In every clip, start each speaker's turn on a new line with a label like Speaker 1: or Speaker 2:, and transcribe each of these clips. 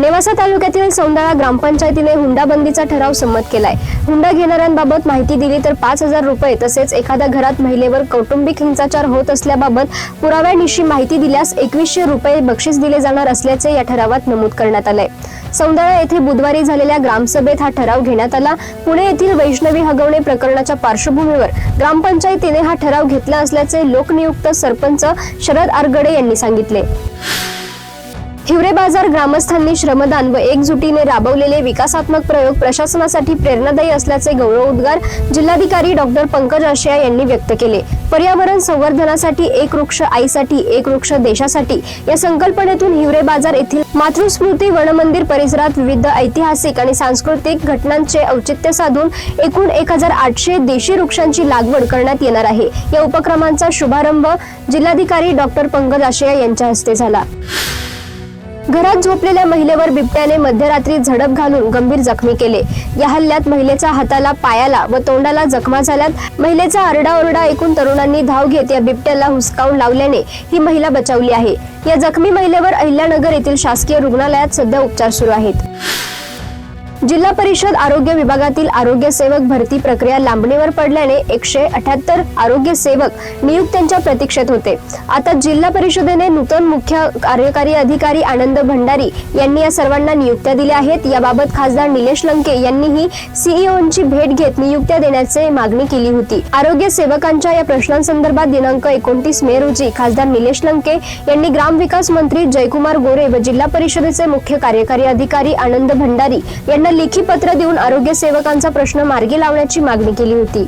Speaker 1: नेवासा तालुक्यातील सौंदाळा ग्रामपंचायतीने हुंडाबंदीचा ठराव संमत केलाय. हुंडा घेणाऱ्यांबाबत माहिती दिली तर पाच हजार रुपये तसेच एखाद्या घरात महिलेवर कौटुंबिक हिंसाचार होत असल्याबाबत पुराव्यानिशी माहिती दिल्यास एकवीसशे रुपये बक्षीस दिले जाणार असल्याचे या ठरावात नमूद करण्यात आलंय. सौंदाळा येथे बुधवारी झालेल्या ग्रामसभेत हा ठराव घेण्यात आला. पुणे येथील वैष्णवी हगवणे प्रकरणाच्या पार्श्वभूमीवर ग्रामपंचायतीने हा ठराव घेतला असल्याचे लोकनियुक्त सरपंच शरद आरगडे यांनी सांगितले. हिवरे बाजार ग्रामस्थांनी श्रमदान व एकजुटीने राबवलेले विकासात्मक प्रयोग प्रशासनासाठी प्रेरणादायी असल्याचे गौरवोद्गार जिल्हाधिकारी डॉक्टर पंकज आशिया यांनी व्यक्त केले. पर्यावरण संवर्धनासाठी एक वृक्ष आईसाठी एक वृक्ष देशासाठी या संकल्पनेतून हिवरे बाजार येथील मातृस्मृती वनमंदिर परिसरात विविध ऐतिहासिक आणि सांस्कृतिक घटनांचे औचित्य साधून एकूण एक हजार आठशे देशी वृक्षांची लागवड करण्यात येणार आहे. या उपक्रमांचा शुभारंभ जिल्हाधिकारी डॉक्टर पंकज आशिया यांच्या हस्ते झाला. घरात झोपलेल्या महिलेवर बिबट्याने मध्यरात्री झडप घालून गंभीर जखमी केले. या हल्ल्यात महिलेच्या हाताला पायाला व तोंडाला जखमा झाल्यात. महिलेचा आरडाओरडा ऐकून तरुणांनी धाव घेत या बिबट्याला हुसकावून लावल्याने ही महिला बचावली आहे. या जखमी महिलेवर अहिल्यानगर येथील शासकीय रुग्णालयात सध्या उपचार सुरू आहेत. जिल्हा परिषद आरोग्य विभागातील आरोग्य सेवक भरती प्रक्रिया लांबणीवर पडल्याने एकशे अठ्याहत्तर आरोग्य सेवक नियुक्त्यांच्या प्रतीक्षेत होते. आता जिल्हा परिषदेने नूतन मुख्य कार्यकारी अधिकारी आनंद भंडारी यांनी या सर्वांना नियुक्त्या दिल्या आहेत. याबाबत खासदार निलेश लंके यांनीही सीईओंची भेट घेत नियुक्त्या देण्याचे मागणी केली होती. आरोग्य सेवकांच्या या प्रश्नांसंदर्भात दिनांक एकोणतीस मे रोजी खासदार निलेश लंके यांनी ग्रामविकास मंत्री जयकुमार गोरे व जिल्हा परिषदेचे मुख्य कार्यकारी अधिकारी आनंद भंडारी यांना लेखी पत्र देऊन आरोग्य सेवकांचा प्रश्न मार्गी लावण्याची मागणी केली होती.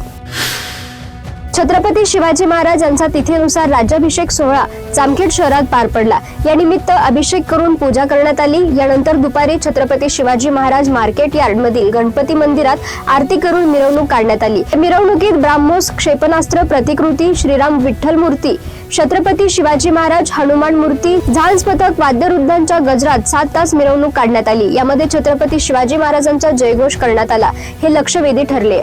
Speaker 1: छत्रपती शिवाजी महाराज यांचा तिथीनुसार राज्याभिषेक सोहळा जामखेड शहरात पार पडला. या निमित्त अभिषेक करून पूजा करण्यात आली. यानंतर दुपारी छत्रपती शिवाजी महाराज मार्केट यार्ड मधील गणपती मंदिरात आरती करून मिरवणूक काढण्यात आली. मिरवणुकीत ब्राह्मोस क्षेपणास्त्र प्रतिकृती श्रीराम विठ्ठल मूर्ती छत्रपती शिवाजी महाराज हनुमान मूर्ती झांज पथक वाद्यवृद्धांच्या गजरात सात तास मिरवणूक काढण्यात आली. यामध्ये छत्रपती शिवाजी महाराजांचा जयघोष करण्यात आला. हे लक्षवेधी ठरले.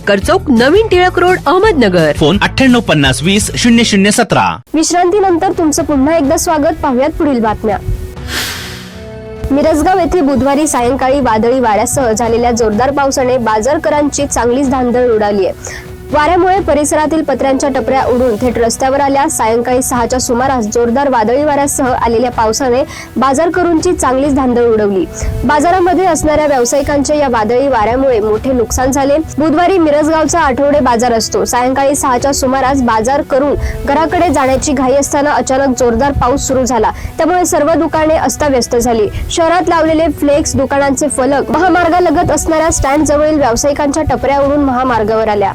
Speaker 2: सक्कर चौक नवीन टिळक रोड अहमदनगर.
Speaker 3: फोन अठ्ठ्याण्णव पन्नास वीस शून्य शून्य सतरा.
Speaker 1: विश्रांतीनंतर तुमचं पुन्हा एकदा स्वागत. पाहुयात पुढील बातम्या. मिरजगाव येथे बुधवारी सायंकाळी वादळी वाऱ्यासह झालेल्या जोरदार पावसाने बाजारकरांची चांगलीच धांदळ उडाली आहे. वाऱ्यामुळे परिसरातील पत्र्यांच्या टपऱ्या उडून थेट रस्त्यावर आल्या. सायंकाळी सहाच्या सुमारास जोरदार वादळी वाऱ्यासह आलेल्या पावसाने बाजार करूंची चांगलीच धांदळ उडवली. बाजारामध्ये असणाऱ्या व्यावसायिकांचे या वादळी वाऱ्यामुळे मोठे नुकसान झाले. बुधवारी मिरजगावचा आठवडे बाजार असतो. सायंकाळी सहाच्या सुमारास बाजार करून घराकडे जाण्याची घाई असताना अचानक जोरदार पाऊस सुरू झाला. त्यामुळे सर्व दुकाने अस्ताव्यस्त झाली. शहरात लावलेले फ्लेक्स दुकानांचे फलक महामार्गालगत असणाऱ्या स्टँड जवळील व्यावसायिकांच्या टपऱ्या उडून महामार्गावर आल्या.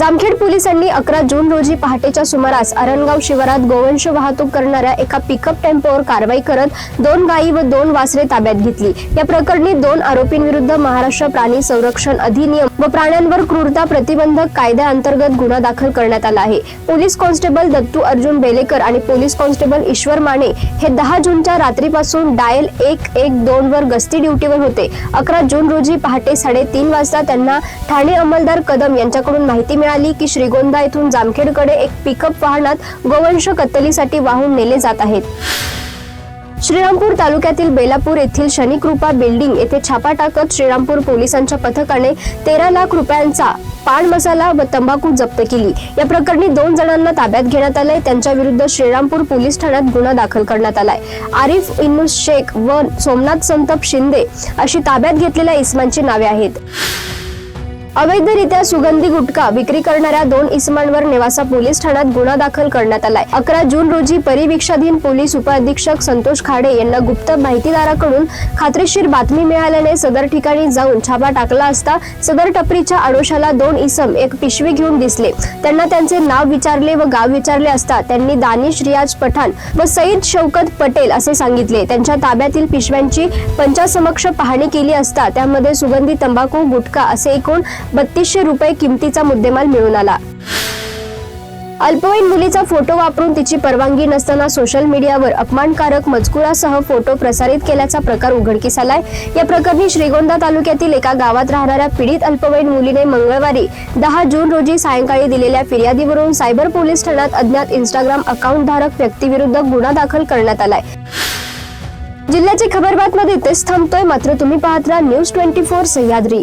Speaker 1: जामखेड पोलिसांनी अकरा जून रोजी पहाटेच्या सुमारास अरणगाव शिवारात गोवंश वाहतूक करणाऱ्या एका पिकअप टेम्पोवर कारवाई करत दोन गायी व दोन वासरे ताब्यात घेतली. या प्रकरणी दोन आरोपींविरुद्ध महाराष्ट्र प्राणी संरक्षण अधिनियम व प्राण्यांवर क्रूरता प्रतिबंधक कायद्याअंतर्गत गुन्हा दाखल करण्यात आला आहे. पोलीस कॉन्स्टेबल दत्तू अर्जुन बेलेकर आणि पोलीस कॉन्स्टेबल ईश्वर माने हे दहा जूनच्या रात्रीपासून डायल एक एक दोन वर गस्ती ड्युटीवर होते. अकरा जून रोजी पहाटे साडेतीन वाजता त्यांना ठाणे अंमलदार कदम यांच्याकडून माहिती मिळाली. की श्रीगोंदा येथून जामखेडकडे एक पिकअप वाहनात गोवंश कत्तलीसाठी वाहून नेले जात आहेत. श्रीरामपूर तालुक्यातील बेलापूर येथील शनिकृपा बिल्डिंग येथे छापा टाकत श्रीरामपूर पोलिसांच्या पथकाने तेरा लाख रुपयांचा पान मसाला व तंबाखू जप्त केली. या प्रकरणी दोन जणांना ताब्यात घेण्यात आलंय. त्यांच्या विरुद्ध श्रीरामपूर पोलीस ठाण्यात गुन्हा दाखल करण्यात आलाय. आरिफ इन्नुस शेख व सोमनाथ संतप शिंदे अशी ताब्यात घेतलेल्या इसमांची नावे आहेत. अवैधरित्या सुगंधी गुटखा विक्री करणाऱ्या दोन इसमांवर नेवासा पोलीस ठाण्यात गुन्हा दाखल करण्यात आलाय. अकरा जून रोजी परिवीक्षाधीन पोलीस उपअधीक्षक संतोष खाडे यांना गुप्त माहितीदाराकडून खात्रीशीर बातमी मिळाल्याने सदर ठिकाणी जाऊन छापा टाकला असता सदर टपरीच्या आडोशाला दोन इसम एक पिशवी घेऊन दिसले. त्यांना त्यांचे नाव विचारले व गाव विचारले असता त्यांनी दानिश रियाज पठाण व सईद शौकत पटेल असे सांगितले. त्यांच्या ताब्यातील पिशव्यांची पंचासमक्ष पाहणी केली असता त्यामध्ये सुगंधी तंबाखू गुटखा असे एकूण बत्तीसशे रुपये किमतीचा मुद्देमाल मिळून आला. अल्पवयीन मुलीचा फोटो वापरून तिची परवानगी नसताना सोशल मीडियावर अपमानकारक मजकुरासह फोटो प्रसारित केल्याचा प्रकार उघडकीस आलाय. या प्रकरणी श्रीगोंदा तालुक्यातील एका गावात राहणाऱ्या पीडित अल्पवयीन मुलीने मंगळवारी दहा जून रोजी सायंकाळी दिलेल्या फिर्यादीवरून सायबर पोलीस ठाण्यात अज्ञात इंस्टाग्राम अकाउंट धारक व्यक्तीविरुद्ध गुन्हा दाखल करण्यात आलाय. जिल्ह्याची खबर बातमध्ये इथेच थांबतोय. मात्र तुम्ही पाहत राहा न्यूज ट्वेंटी फोर सह्याद्री.